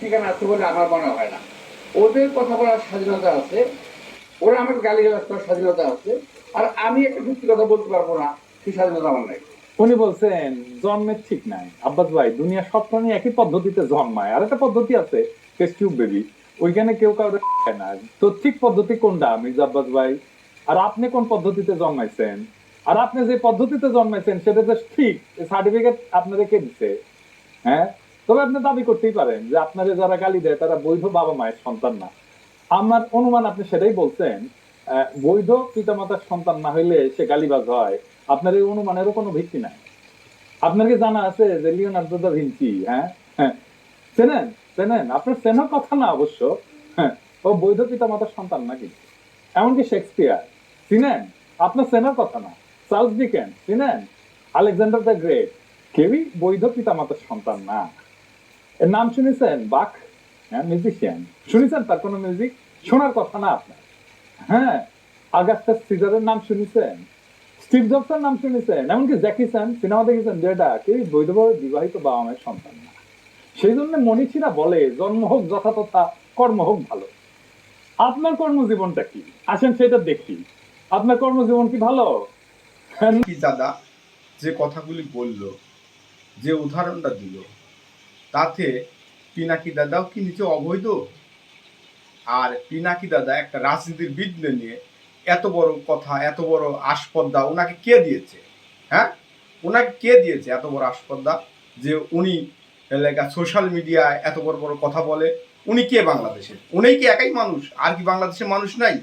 সেখানে আছে বলে আমার মনে হয় না। ওদের কথা বলার স্বাধীনতা আছে, ওরা আমার গালি গালাজ করার স্বাধীনতা আছে, আর আমি একটা সত্যি কথা বলতে পারব না, সেই স্বাধীনতা আমার নাই। উনি বলছেন, জন্মের ঠিক নাই। আব্বাস ভাই দুনিয়া সব প্রাণী একই পদ্ধতিতে জন্মায়। আর একটা পদ্ধতি আছে টেস্ট টিউব বেবি। ওইখানে কেউ খায় না। তো ঠিক পদ্ধতি কোনটা, মির্জা আব্বাস ভাই? আর আপনি কোন পদ্ধতিতে জন্মাইছেন? আর আপনি যে পদ্ধতিতে জন্মাইছেন, সেটা যে ঠিক সার্টিফিকেট আপনাদের কে দিছে। হ্যাঁ? তবে আপনি দাবি করতেই পারেন যে আপনারা যারা গালি দেয়, তারা বৈধ বাবা মায়ের সন্তান না। আমার অনুমান আপনি সেটাই বলছেন বৈধ পিতামাতার সন্তান না হইলে সে গালিবাজ হয়। আপনার এই অনুমানেরও কোনো ভিত্তি নাই। আপনার কি জানা আছে যে লিওনার্দো দা ভিঞ্চি হ্যাঁ? হ্যাঁ। চেনেন? চেনেন? আপনার চেনার কথা না অবশ্য। হ্যাঁ ও বৈধ পিতামাতার সন্তান নাকি? এমনকি শেক্সপিয়ার। চিনেন? আপনার চেনার কথা না। চার্লস ডিকেন, চিনেন? Alexander the Great. কেউই বৈধ পিতামাতার সন্তান না। এর নাম শুনেছেন? বাক? হ্যাঁ মিউজিশিয়ান শুনেছেন তার কোনো মিউজিক শোনার কথা না আপনার? হ্যাঁ আগাস্টাস সিজারের নাম শুনেছেন। স্টিভ জবসের নাম শুনেছেন। এমনকি জ্যাকি সিনেমা দেখেছেন যেটা কেউই বৈধভাবে বিবাহিত বাবা মায়ের সন্তান না। সেই জন্য মনীষীরা বলে, জন্ম হোক যথাতথা, কর্ম হোক ভালো। আপনার কর্মজীবনটা কি? আসেন সেটা দেখি। আপনার কর্মজীবন কি ভালো? কি দাদা? যে কথাগুলি বলল, যে উদাহরণটা দিল। তাতে পিনাকি দাদাও কি নিচে অবৈধ? আর পিনাকি দাদা একটা রাজনীতির বিদ্যে নিয়ে এত বড় কথা, এত বড় আসপদ্দা ওনাকে কে দিয়েছে? হ্যাঁ? ওনাকে কে দিয়েছে এত বড় আসপদ্দা? যে উনি এলাকা সোশ্যাল মিডিয়ায় এত বড় বড় কথা বলে, উনি কে বাংলাদেশের? উনি কি একাই মানুষ? আর কি বাংলাদেশের মানুষ নাই?